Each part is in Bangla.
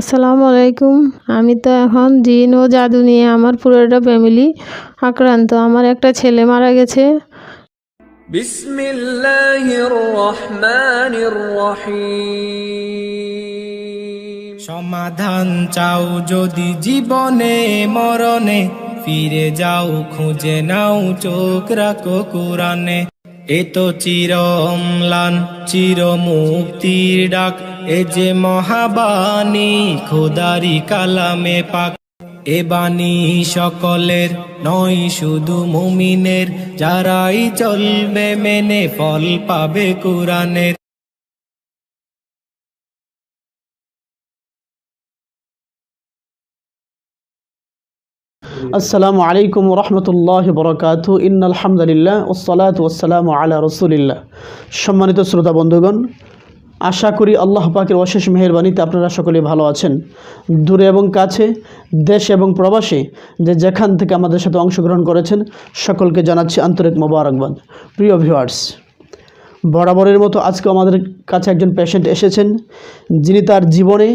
আসসালামু আলাইকুম। আমি তো এখন জিন ও জাদু নিয়ে আমার পুরোটা ফ্যামিলি আক্রান্ত। আমার একটা ছেলে মারা গেছে। সমাধান চাও যদি জীবনে মরণে ফিরে যাও খুঁজে নাও চোখ রাখো কোরআনে। এ তো চির অম্লান চির মুক্তির ডাক। এ যে মহাবাণী, খোদারি কালামে পাক। এ বাণী সকলের নয়, শুধু মুমিনের। যারাই চলবে মেনে ফল পাবে কোরআনের। আসসালামু আলাইকুম রহমতুল্লাহ বরকাত ইন আলহামদুলিল্লাহ ওসলাত ওসালাম আলা রসুলিল্লাহ। সম্মানিত শ্রোতা বন্ধুগণ, আশা করি আল্লাহ পাকের অশেষ মেহরবানিতে আপনারা সকলে ভালো আছেন। দূরে এবং কাছে, দেশ এবং প্রবাসে যে যেখান থেকে আমাদের সাথে অংশগ্রহণ করেছেন, সকলকে জানাচ্ছি আন্তরিক মোবারকবাদ। প্রিয় ভিউয়ার্স, বরাবরের মতো আজকে আমাদের কাছে একজন পেশেন্ট এসেছেন, যিনি তার জীবনে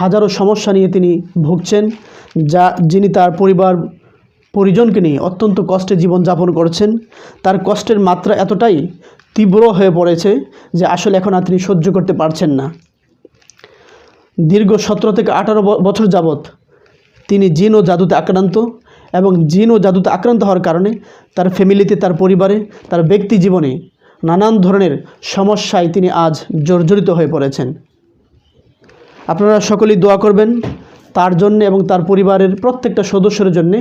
হাজারো সমস্যা নিয়ে তিনি ভুগছেন, যা যিনি তার পরিবার, পরিজনকে নিয়ে অত্যন্ত কষ্টে জীবনযাপন করছেন। তার কষ্টের মাত্রা এতটাই তীব্র হয়ে পড়েছে যে আসলে এখন আর তিনি সহ্য করতে পারছেন না। দীর্ঘ সতেরো থেকে আঠারো বছর যাবৎ তিনি জিন ও জাদুতে আক্রান্ত এবং জিন ও জাদুতে আক্রান্ত হওয়ার কারণে তার ফ্যামিলিতে, তার পরিবারে, তার ব্যক্তি জীবনে নানান ধরনের সমস্যায় তিনি আজ জর্জরিত হয়ে পড়েছেন। আপনারা সকলেই দোয়া করবেন তার জন্য এবং তার পরিবারের প্রত্যেকটা সদস্যের জন্য।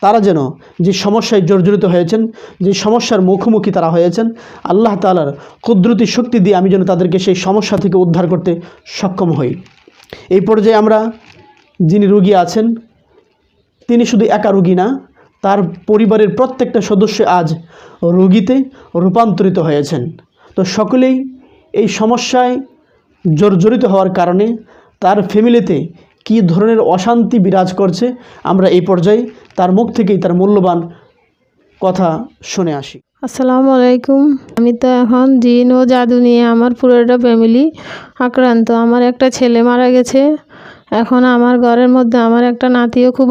তারা যেন যে সমস্যায় জর্জরিত হয়েছেন, যে সমস্যার মুখোমুখি তারা হয়েছেন, আল্লাহ তালার কুদরতি শক্তি দিয়ে আমি যেন তাদেরকে সেই সমস্যা থেকে উদ্ধার করতে সক্ষম হই। এই পর্যায়ে আমরা যিনি রুগী আছেন, তিনি শুধু একা রুগী না, তার পরিবারের প্রত্যেকটা সদস্য আজ রুগীতে রূপান্তরিত হয়েছেন। তো সকলেই এই সমস্যায় জর্জরিত হওয়ার কারণে তার ফ্যামিলিতে কী ধরনের অশান্তি বিরাজ করছে, আমরা এই পর্যায়ে তার মুখ থেকেই তার মূল্যবান কথা শুনে আসি। আসসালামু আলাইকুম। আমি তো এখন জিন ও জাদু নিয়ে আমার পুরোটা ফ্যামিলি আক্রান্ত। আমার একটা ছেলে মারা গেছে। এখন আমার ঘরের মধ্যে আমার একটা নাতিও খুব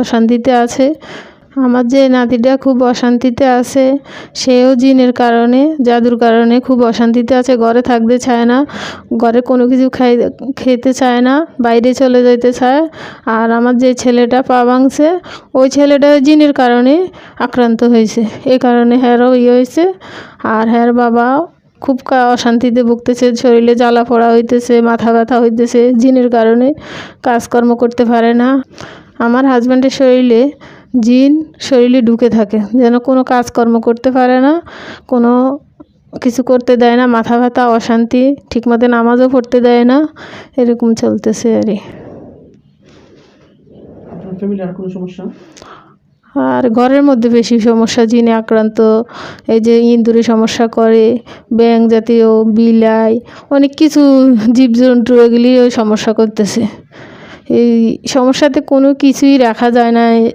অশান্তিতে আছে। আমার যে নাতিটা খুব অশান্তিতে আছে, সেও জিনের কারণে, জাদুর কারণে খুব অশান্তিতে আছে, ঘরে থাকতে চায় না, ঘরে কোনো কিছু খাই, খেতে চায় না, বাইরে চলে যেতে চায়, আর আমার যে ছেলেটা পা ভাঙছে, ওই ছেলেটা জিনের কারণে আক্রান্ত হয়েছে, এ কারণে হ্যারও ইয়ে হয়েছে, আর হ্যার বাবা খুব অশান্তিতে ভুগতেছে, শরীরে জ্বালা পোড়া হইতেছে, মাথা ব্যথা হইতেছে, জিনের কারণে কাজকর্ম করতে পারে না। আমার হাজব্যান্ডের শরীরে জিন শরীরে ঢুকে থাকে যেন কোনো কাজকর্ম করতে পারে না কোনো কিছু করতে দেয় না মাথা ব্যথা অশান্তি ঠিকমতো নামাজও পড়তে দেয় না এরকম চলতেছে আর। আর ঘরের মধ্যে বেশি সমস্যা জিনে আক্রান্ত এই যে ইঁদুরে সমস্যা করে ব্যাং জাতীয় বিলাই অনেক কিছু জীবজন্তু এগুলি ওই সমস্যা করতেছে এই সমস্যাতে কোনো কিছুই রাখা যায় না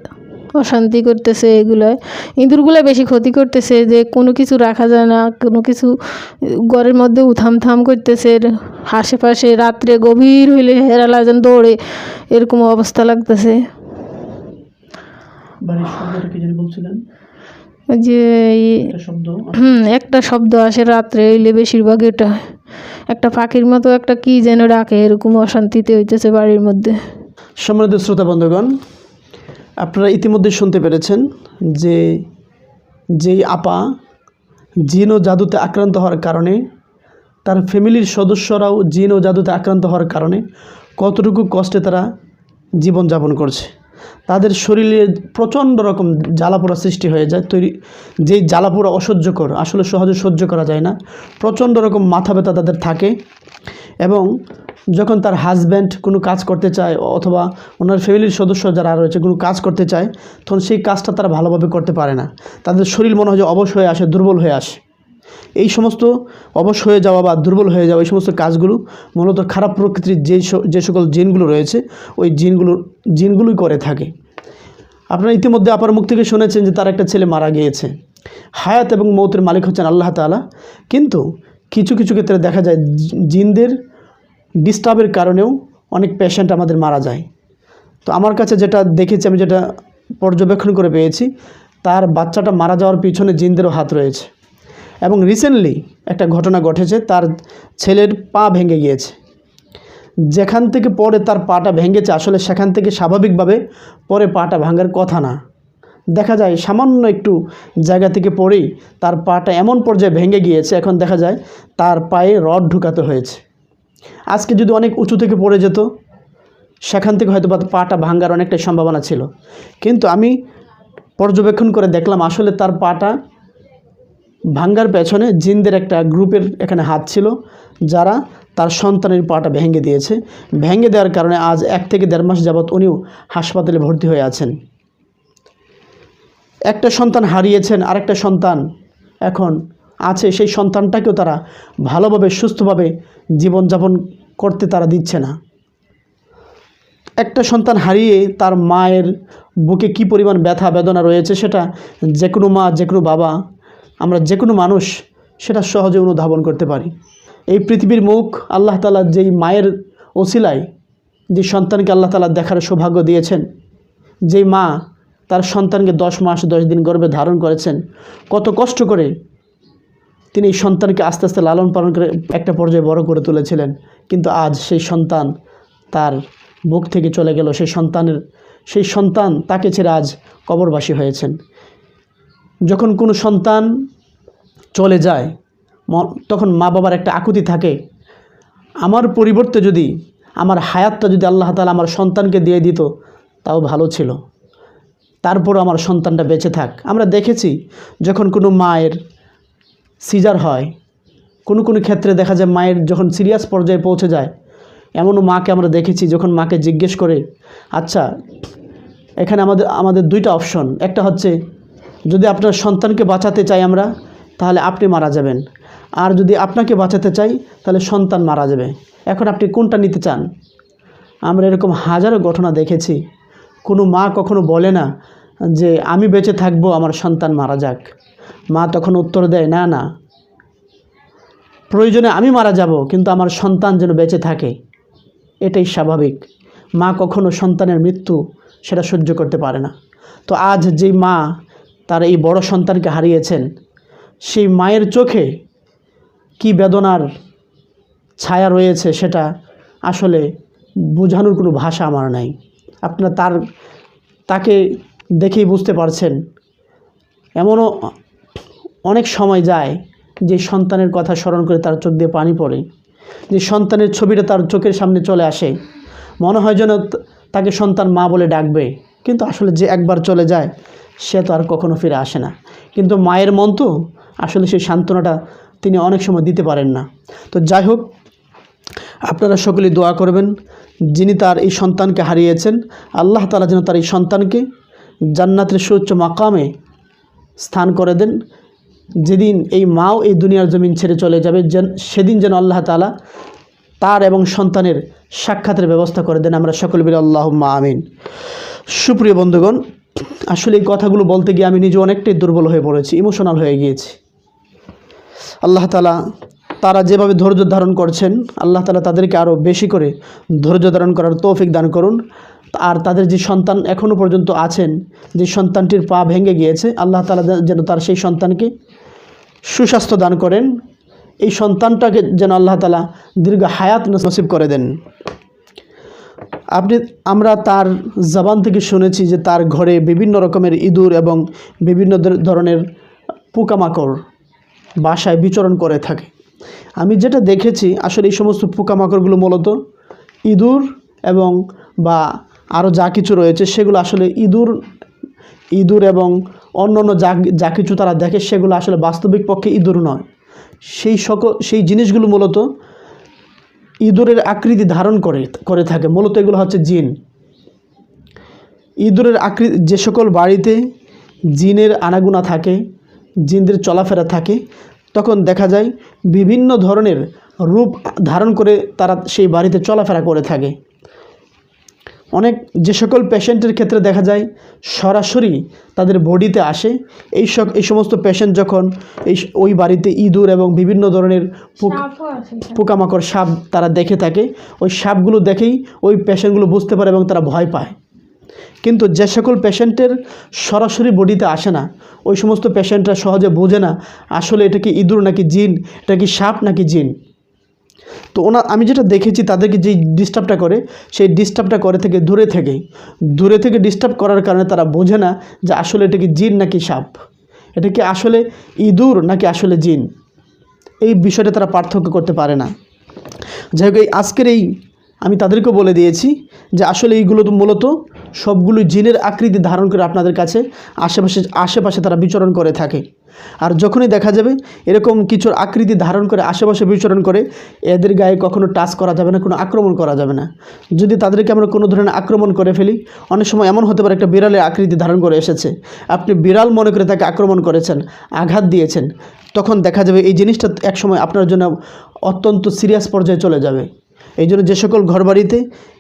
অশান্তি করতেছে এগুলোয়। ইঁদুরগুলো বেশি ক্ষতি করতেছে যে কোনো কিছু রাখা যায় না কোনো কিছু ঘরের মধ্যে উথাম থাম করতেছে আশেপাশে রাত্রে গভীর হইলে হেরালা যেন দৌড়ে এরকম অবস্থা লাগতেছে। যে এই- হুম একটা শব্দ আসে রাত্রে হইলে বেশিরভাগ এটা। একটা পাখির মতো একটা কি যেন ডাকে এরকম অশান্তিতে হইতেছে বাড়ির মধ্যে। সম্মানিত শ্রোতা বন্ধুগণ আপনারা ইতিমধ্যে শুনতে পেরেছেন যে যেই আপা জিন ও জাদুতে আক্রান্ত হওয়ার কারণে, তার ফ্যামিলির সদস্যরাও জিন ও জাদুতে আক্রান্ত হওয়ার কারণে কতটুকু কষ্টে তারা জীবনযাপন করছে। তাদের শরীরে প্রচণ্ড রকম জ্বালাপোড়া সৃষ্টি হয়ে যায়, তৈরি যেই জ্বালাপোড়া অসহ্যকর, আসলে সহজে সহ্য করা যায় না, প্রচণ্ড রকম মাথা ব্যথা তাদের থাকে এবং যখন তার হাজব্যান্ড কোনো কাজ করতে চায়, অথবা ওনার ফ্যামিলির সদস্য যারা রয়েছে কোনো কাজ করতে চায়, তখন সেই কাজটা তারা ভালোভাবে করতে পারে না। তাদের শরীর মনে হয় যে অবশ হয়ে আসে, দুর্বল হয়ে আসে। এই সমস্ত অবশ হয়ে যাওয়া বা দুর্বল হয়ে যাওয়া, এই সমস্ত কাজগুলো মূলত খারাপ প্রকৃতির যে যে সকল জিনগুলো রয়েছে, ওই জিনগুলো, জিনগুলোই করে থাকে। আপনারা ইতিমধ্যে আপার মুখ থেকে শুনেছেন যে তার একটা ছেলে মারা গিয়েছে। হায়াত এবং মৌতের মালিক হচ্ছেন আল্লাহ তাআলা। কিন্তু কিছু কিছু ক্ষেত্রে দেখা যায় জিনদের ডিস্টার্বের কারণেও অনেক পেশেন্ট আমাদের মারা যায়। তো আমার কাছে যেটা দেখেছি, আমি যেটা পর্যবেক্ষণ করে পেয়েছি, তার বাচ্চাটা মারা যাওয়ার পিছনে জিনদেরও হাত রয়েছে। এবং রিসেন্টলি একটা ঘটনা ঘটেছে, তার ছেলের পা ভেঙে গিয়েছে। যেখান থেকে পরে তার পাটা ভেঙেছে, আসলে সেখান থেকে স্বাভাবিকভাবে পরে পাটা ভাঙার কথা না। দেখা যায়, সামান্য একটু জায়গা থেকে পরেই তার পাটা এমন পর্যায়ে ভেঙে গিয়েছে, এখন দেখা যায় তার পায়ে রড ঢুকাতে হয়েছে। আজকে যদি অনেক উঁচু থেকে পড়ে যেত, সেখান থেকে হয়তো পাটা ভাঙ্গার অনেকটাই সম্ভাবনা ছিল। কিন্তু আমি পর্যবেক্ষণ করে দেখলাম আসলে তার পাটা ভাঙ্গার পেছনে জিনদের একটা গ্রুপের এখানে হাত ছিল, যারা তার সন্তানের পাটা ভেঙে দিয়েছে। ভেঙে দেওয়ার কারণে আজ এক থেকে দেড় মাস যাবৎ উনিও হাসপাতালে ভর্তি হয়ে আছেন। একটা সন্তান হারিয়েছেন, আরেকটা সন্তান এখন আছে, সেই সন্তানটাকেও তারা ভালোভাবে, সুস্থভাবে জীবনযাপন করতে তারা দিচ্ছে না। একটা সন্তান হারিয়ে তার মায়ের বুকে কি পরিমাণ ব্যথা, বেদনা রয়েছে সেটা যে কোনো মা যে কোনো বাবা, আমরা যে কোনো মানুষ সেটা সহজে অনুধাবন করতে পারি। এই পৃথিবীর মুখ আল্লাহ তালা যেই মায়ের ওসিলায়, যে সন্তানকে আল্লাহ তালা দেখার সৌভাগ্য দিয়েছেন, যেই মা তার সন্তানকে দশ মাস, দশ দিন গর্ভে ধারণ করেছেন, কত কষ্ট করে তিনি সন্তানকে আস্তে আস্তে লালন পালন করে একটা পর্যায়ে বড় করে তুলেছিলেন। কিন্তু আজ সেই সন্তান তার বুক থেকে চলে গেল। সেই সন্তানের, সেই সন্তান তাকে ছেড়ে আজ কবরবাসী হয়েছেন। যখন কোনো সন্তান চলে যায় তখন মা বাবার একটা আকুতি থাকে। আমার পরিবর্তে যদি, আমার হায়াতটা যদি আল্লাহ তালা আমার সন্তানকে দিয়ে দিত, তাও ভালো ছিল। তারপর আমার সন্তানটা বেঁচে থাক। আমরা দেখেছি, যখন কোনো মায়ের সিজার হয়। কোনো কোনো ক্ষেত্রে দেখা যায় মায়ের যখন সিরিয়াস পর্যায়ে পৌঁছে যায়, এমনও মাকে আমরা দেখেছি যখন মাকে জিজ্ঞেস করে আচ্ছা এখানে আমাদের আমাদের দুইটা অপশন। একটা হচ্ছে, যদি আপনার সন্তানকে বাঁচাতে চাই আমরা, তাহলে আপনি মারা যাবেন। আর যদি আপনাকে বাঁচাতে চাই, তাহলে সন্তান মারা যাবে। এখন আপনি কোনটা নিতে চান? আমরা এরকম হাজারো ঘটনা দেখেছি। কোনো মা কখনো বলে না যে, আমি বেঁচে থাকব, আমার সন্তান মারা যাক। মা তখন উত্তর দেয়, না না। প্রয়োজনে আমি মারা যাব, কিন্তু আমার সন্তান যেন বেঁচে থাকে। এটাই স্বাভাবিক। মা কখনো সন্তানের মৃত্যু সেটা সহ্য করতে পারে না। তো আজ যেই মা তার এই বড় সন্তানকে হারিয়েছেন, সেই মায়ের চোখে কি বেদনার ছায়া রয়েছে সেটা আসলে বোঝানোর কোনো ভাষা আমার নাই। আপনার তার, তাকে দেখেই বুঝতে পারছেন। এমনও অনেক সময় যায় যে সন্তানের কথা স্মরণ করে তার চোখ দিয়ে পানি পড়ে, যে সন্তানের ছবিটা তার চোখের সামনে চলে আসে। মনে হয় যেন তাকে সন্তান মা বলে ডাকবে, কিন্তু আসলে যে একবার চলে যায়, সে তো আর কখনো ফিরে আসে না। কিন্তু মায়ের মন তো আসলে সেই সান্ত্বনাটা তিনি অনেক সময় দিতে পারেন না। তো যাই হোক, আপনারা সকলেই দোয়া করবেন, যিনি তার এই সন্তানকে হারিয়েছেন, আল্লাহ তালা যেন তার এই সন্তানকে জান্নাতের সুউচ্চ মাকামে স্থান করে দেন। যেদিন এই মাও এই দুনিয়ার জমিন ছেড়ে চলে যাবে, যেন সেদিন যেন আল্লাহ তালা তার এবং সন্তানের সাক্ষাতের ব্যবস্থা করে দেন। আমরা সকল বলি আল্লাহ আমিন। সুপ্রিয় বন্ধুগণ, আসলে এই কথাগুলো বলতে গিয়ে আমি নিজে অনেকটাই দুর্বল হয়ে পড়েছি ইমোশনাল হয়ে গিয়েছি। আল্লাহ তালা তারা যেভাবে ধৈর্য ধারণ করছেন, আল্লাহ তালা তাদেরকে আরও বেশি করে ধৈর্য ধারণ করার তৌফিক দান করুন। আর তাদের যে সন্তান এখনও পর্যন্ত আছেন, যে সন্তানটির পা ভেঙে গিয়েছে, আল্লাহ তালা যেন তার সেই সন্তানকে সুস্বাস্থ্য দান করেন। এই সন্তানটাকে যেন আল্লাহ তালা দীর্ঘ হায়াত নসিব করে দেন। আপনি, আমরা তার জবান থেকে শুনেছি যে তার ঘরে বিভিন্ন রকমের ইঁদুর এবং বিভিন্ন ধর- ধরনের পোকামাকড় বাসায় বিচরণ করে থাকে। আমি যেটা দেখেছি, আসলে এই সমস্ত পোকামাকড়গুলো মূলত ইঁদুর এবং বা আরও যা কিছু রয়েছে, সেগুলো আসলে ইঁদুর ইঁদুর এবং অন্য অন্য যা যা কিছু তারা দেখে সেগুলো আসলে বাস্তবিক পক্ষে ইঁদুর নয়। সেই সকল সেই জিনিসগুলো মূলত ইঁদুরের আকৃতি ধারণ করে করে থাকে। মূলত এগুলো হচ্ছে জিন। ইঁদুরের আকৃতি যে সকল বাড়িতে জিনের আনাগুনা থাকে, জিনদের চলাফেরা থাকে, তখন দেখা যায় বিভিন্ন ধরনের রূপ ধারণ করে তারা সেই বাড়িতে চলাফেরা করে থাকে। অনেক যে সকল পেশেন্টের ক্ষেত্রে দেখা যায় সরাসরি তাদের বডিতে আসে। এই সব এই সমস্ত পেশেন্ট যখন এই ওই বাড়িতে ইঁদুর এবং বিভিন্ন ধরনের পোক- পোকামাকড় সাপ তারা দেখে থাকে। ওই সাপগুলো দেখেই ওই পেশেন্টগুলো বুঝতে পারে এবং তারা ভয় পায়। কিন্তু যে সকল পেশেন্টের সরাসরি বডিতে আসে না ওই সমস্ত পেশেন্টরা সহজে বোঝে না আসলে এটা কি ইঁদুর নাকি জিন এটা কি সাপ নাকি জিন। তো ওনা, আমি যেটা দেখেছি তাদেরকে যেই ডিস্টার্বটা করে, সেই ডিস্টার্বটা করে থেকে দূরে থেকেই। দূরে থেকে ডিস্টার্ব করার কারণে তারা বোঝে না যে আসলে এটা কি জিন নাকি সাপ? এটা কি আসলে ইঁদুর নাকি আসলে জিন? এই বিষয়টা তারা পার্থক্য করতে পারে না। যাই হোক, এই আজকের এই আমি তাদেরকেও বলে দিয়েছি যে আসলে এইগুলো তো মূলত সবগুলো জিনের আকৃতি ধারণ করে আপনাদের কাছে আশেপাশে আশেপাশে তারা বিচরণ করে থাকে। আর যখনই দেখা যাবে এরকম কিছুর আকৃতি ধারণ করে, আশেপাশে বিচরণ করে, এদের গায়ে কখনো টাচ করা যাবে না, কোনো আক্রমণ করা যাবে না। যদি তাদেরকে আমরা কোনো ধরনের আক্রমণ করে ফেলি, অনেক সময় এমন হতে পারে একটা বিড়ালের আকৃতি ধারণ করে এসেছে। আপনি বিড়াল মনে করে তাকে আক্রমণ করেছেন, আঘাত দিয়েছেন, তখন দেখা যাবে এই জিনিসটা একসময় আপনার জন্য অত্যন্ত সিরিয়াস পর্যায়ে চলে যাবে। এই জন্য যে সকল ঘরবাড়িতে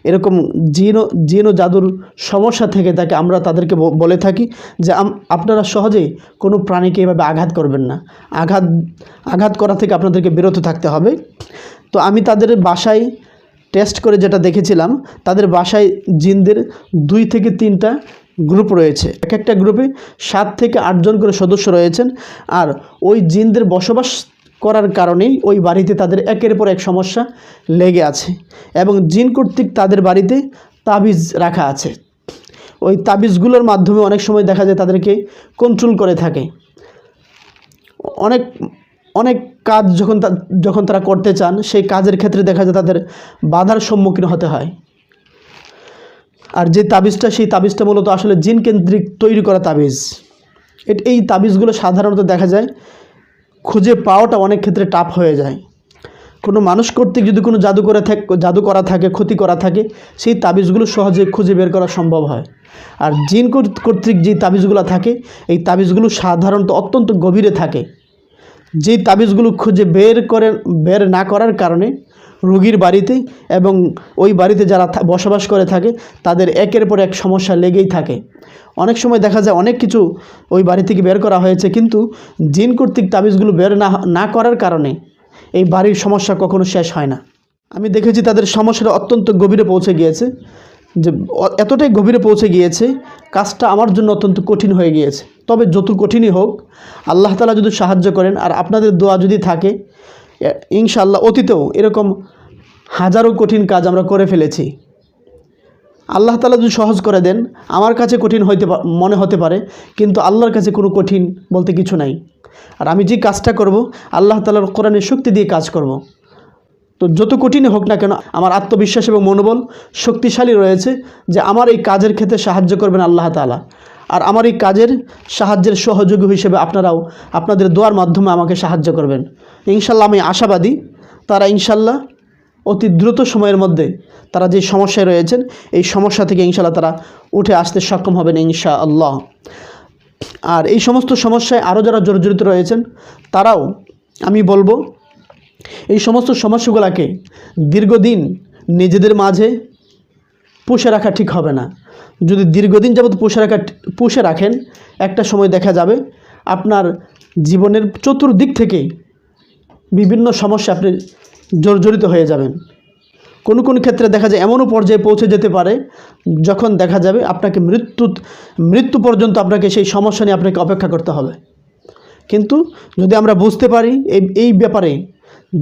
এরকম জিন জিন জাদুর সমস্যা থেকে থাকে আমরা তাদেরকে বলে থাকি যে আপনারা সহজেই কোনো প্রাণীকে এভাবে আঘাত করবেন না। আঘাত আঘাত করা থেকে আপনাদেরকে বিরত থাকতে হবে। তো আমি তাদের বাসায় টেস্ট করে যেটা দেখেছিলাম, তাদের বাসায় জিনদের দুই থেকে তিনটা গ্রুপ রয়েছে। এক একটা গ্রুপে সাত থেকে আটজন করে সদস্য রয়েছেন। আর ওই জিনদের বসবাস করার কারণেই ওই বাড়িতে তাদের একের পর এক সমস্যা লেগে আছে এবং জিন কর্তৃক তাদের বাড়িতে তাবিজ রাখা আছে। ওই তাবিজগুলোর মাধ্যমে অনেক সময় দেখা যায় তাদেরকে কন্ট্রোল করে থাকে। অনেক অনেক কাজ যখন যখন তারা করতে চান, সেই কাজের ক্ষেত্রে দেখা যায় তাদের বাধার সম্মুখীন হতে হয়। আর যে তাবিজটা, সেই তাবিজটা মূলত আসলে জিন কেন্দ্রিক তৈরি করা তাবিজ। এই তাবিজগুলো সাধারণত দেখা যায় খুঁজে পাওয়াটা অনেক ক্ষেত্রে টাফ হয়ে যায়। কোনো মানুষ কর্তৃক যদি কোনো জাদু করে থাকে, জাদু করা থাকে, ক্ষতি করা থাকে, সেই তাবিজগুলো সহজে খুঁজে বের করা সম্ভব হয়। আর জিন কর্ত- কর্তৃক যে তাবিজগুলো থাকে, এই তাবিজগুলো সাধারণত অত্যন্ত গভীরে থাকে। যেই তাবিজগুলো খুঁজে বের করে, বের না করার কারণে রুগীর বাড়িতে এবং ওই বাড়িতে যারা বসবাস করে থাকে, তাদের একের পর এক সমস্যা লেগেই থাকে। অনেক সময় দেখা যায় অনেক কিছু ওই বাড়ি থেকে বের করা হয়েছে, কিন্তু জিন কর্তৃক তাবিজগুলো বের না না করার কারণে এই বাড়ির সমস্যা কখনো শেষ হয় না। আমি দেখেছি তাদের সমস্যাটা অত্যন্ত গভীরে পৌঁছে গিয়েছে, যে এতটাই গভীরে পৌঁছে গিয়েছে, কাজটা আমার জন্য অত্যন্ত কঠিন হয়ে গিয়েছে। তবে যত কঠিনই হোক, আল্লাহ তালা যদি সাহায্য করেন, আর আপনাদের দোয়া যদি থাকে ইনশাআল্লাহ অতীতেও এরকম হাজারো কঠিন কাজ আমরা করে ফেলেছি। আল্লাহ তালা যদি সহজ করে দেন, আমার কাছে কঠিন হইতে মনে হতে পারে, কিন্তু আল্লাহর কাছে কোনো কঠিন বলতে কিছু নাই। আর আমি যে কাজটা করব, আল্লাহ তালার কোরআনের শক্তি দিয়ে কাজ করব। তো যত কঠিনই হোক না কেন, আমার আত্মবিশ্বাস এবং মনোবল শক্তিশালী রয়েছে যে আমার এই কাজের ক্ষেত্রে সাহায্য করবেন আল্লাহ তালা আর আমার এই কাজের সাহায্যের সহযোগী হিসেবে আপনারাও আপনাদের দোয়ার মাধ্যমে আমাকে সাহায্য করবেন। ইনশাল্লাহ আমি আশাবাদী তারা ইনশাল্লাহ অতি দ্রুত সময়ের মধ্যে তারা যে সমস্যায় রয়েছেন, এই সমস্যা থেকে ইনশাল্লাহ তারা উঠে আসতে সক্ষম হবেন ইনশা আল্লাহ আর এই সমস্ত সমস্যায় আরও যারা জর্জরিত রয়েছেন, তারাও আমি বলব, এই সমস্ত সমস্যাগুলোকে দীর্ঘদিন নিজেদের মাঝে পুষে রাখা ঠিক হবে না। যদি দীর্ঘদিন যাবত পুষে রাখা, পুষে রাখেন, একটা সময় দেখা যাবে আপনার জীবনের চতুর্দিক থেকে বিভিন্ন সমস্যা আপনি জর্জরিত হয়ে যাবেন। কোনো কোনো ক্ষেত্রে দেখা যায় এমনও পর্যায়ে পৌঁছে যেতে পারে যখন দেখা যাবে আপনাকে মৃত্যু মৃত্যু পর্যন্ত আপনাকে সেই সমস্যা নিয়ে আপনাকে অপেক্ষা করতে হবে। কিন্তু যদি আমরা বুঝতে পারি এই ব্যাপারে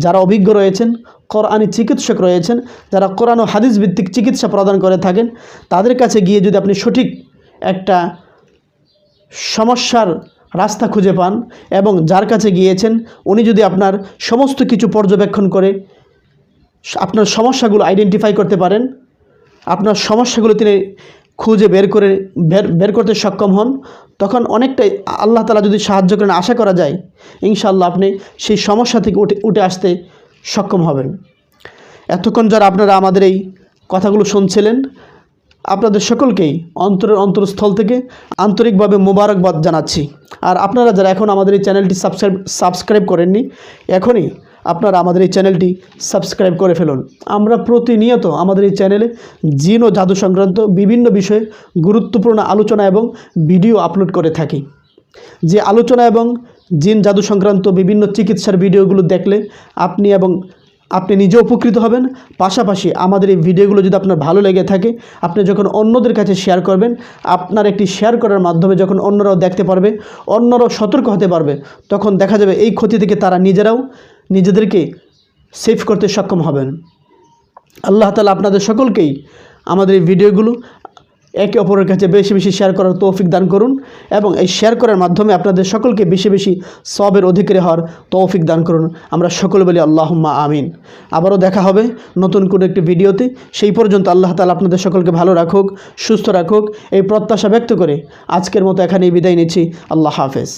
যারা অভিজ্ঞ রয়েছেন, কোরআনি চিকিৎসক রয়েছেন, যারা কোরআন ও হাদিস ভিত্তিক চিকিৎসা প্রদান করে থাকেন, তাদের কাছে গিয়ে যদি আপনি সঠিক একটা সমস্যার রাস্তা খুঁজে পান এবং যার কাছে গিয়েছেন, উনি যদি আপনার সমস্ত কিছু পর্যবেক্ষণ করে, আপনার সমস্যাগুলো আইডেন্টিফাই করতে পারেন, আপনার সমস্যাগুলো তিনি খুঁজে বের করে, বের বের করতে সক্ষম হন তখন অনেকটাই আল্লাহ তালা যদি সাহায্য করেন, আশা করা যায়, ইনশাআল্লাহ আপনি সেই সমস্যা থেকে উঠে উঠে আসতে সক্ষম হবেন। এতক্ষণ যারা আপনারা আমাদের এই কথাগুলো শুনছিলেন, আপনাদের সকলকেই অন্তরের অন্তরস্থল থেকে আন্তরিকভাবে মোবারকবাদ জানাচ্ছি। আর আপনারা যারা এখন আমাদের এই চ্যানেলটি সাবস্ক্রাইব সাবস্ক্রাইব করেননি, এখনই আপনারা আমাদের এই চ্যানেলটি সাবস্ক্রাইব করে ফেলুন। আমরা প্রতিনিয়ত আমাদের এই চ্যানেলে জিন ও জাদু সংক্রান্ত বিভিন্ন বিষয়ে গুরুত্বপূর্ণ আলোচনা এবং ভিডিও আপলোড করে থাকি। যে আলোচনা এবং জিন জাদু সংক্রান্ত বিভিন্ন চিকিৎসার ভিডিওগুলো দেখলে আপনি এবং আপনি নিজে উপকৃত হবেন। পাশাপাশি আমাদের এই ভিডিওগুলো যদি আপনার ভালো লেগে থাকে, আপনি যখন অন্যদের কাছে শেয়ার করবেন, আপনার একটি শেয়ার করার মাধ্যমে যখন অন্যরাও দেখতে পারবে, অন্যরাও সতর্ক হতে পারবে, তখন দেখা যাবে এই ক্ষতি থেকে তারা নিজেরাও নিজেদেরকে সেভ করতে সক্ষম হবেন। আল্লাহ তালা আপনাদের সকলকেই আমাদের এই ভিডিওগুলো একে অপরের কাছে বেশি বেশি শেয়ার করার তৌফিক দান করুন এবং এই শেয়ার করার মাধ্যমে আপনাদের সকলকে বেশি বেশি সবের অধিকারী হওয়ার তৌফিক দান করুন। আমরা সকলে বলি আল্লাহুম্মা আমিন। আবারও দেখা হবে নতুন কোনো একটি ভিডিওতে। সেই পর্যন্ত আল্লাহ তালা আপনাদের সকলকে ভালো রাখুক, সুস্থ রাখুক। এই প্রত্যাশা ব্যক্ত করে আজকের মতো এখানেই বিদায় নিচ্ছি। আল্লাহ হাফেজ।